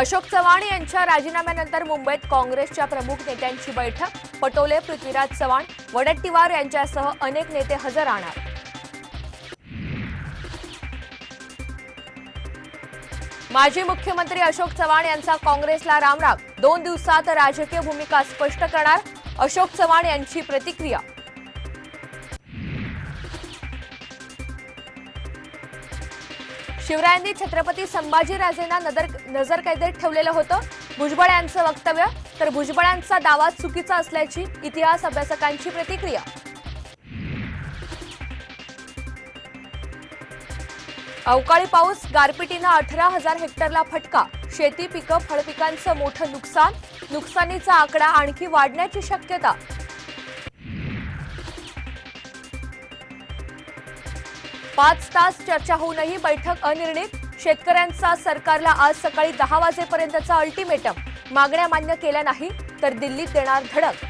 अशोक चव्हाण यांच्या राजीनाम्यानंतर मुंबईत काँग्रेसच्या प्रमुख नेत्यांची बैठक. पटोले पृथ्वीराज चव्हाण वडट्टीवार यांच्यासह अनेक नेते हजर राहणार. माजी मुख्यमंत्री अशोक चव्हाण यांचा काँग्रेसला रामराम दोन दिवसात राजकीय भूमिका स्पष्ट करणार अशोक चव्हाण यांची प्रतिक्रिया. शिवरायांनी छत्रपती संभाजीराजेंना नजर नजरकैदेत ठेवलेलं होतं. भुजबळ यांचं वक्तव्य तर भुजबळांचा दावा चुकीचा असल्याची इतिहास अभ्यासकांची प्रतिक्रिया. अवकाळी पाऊस गारपिटीनं अठरा हजार हेक्टरला फटका. शेती पिकं फळपिकांचं मोठं नुकसान. नुकसानीचा आकडा आणखी वाढण्याची शक्यता. पाच तास चर्चा होऊनही बैठक अनिर्णित. शेतकऱ्यांचा सरकारला आज सकाळी दहा वाजेपर्यंतचा अल्टिमेटम मागण्या मान्य केल्या नाही तर दिल्लीत देणार धडक.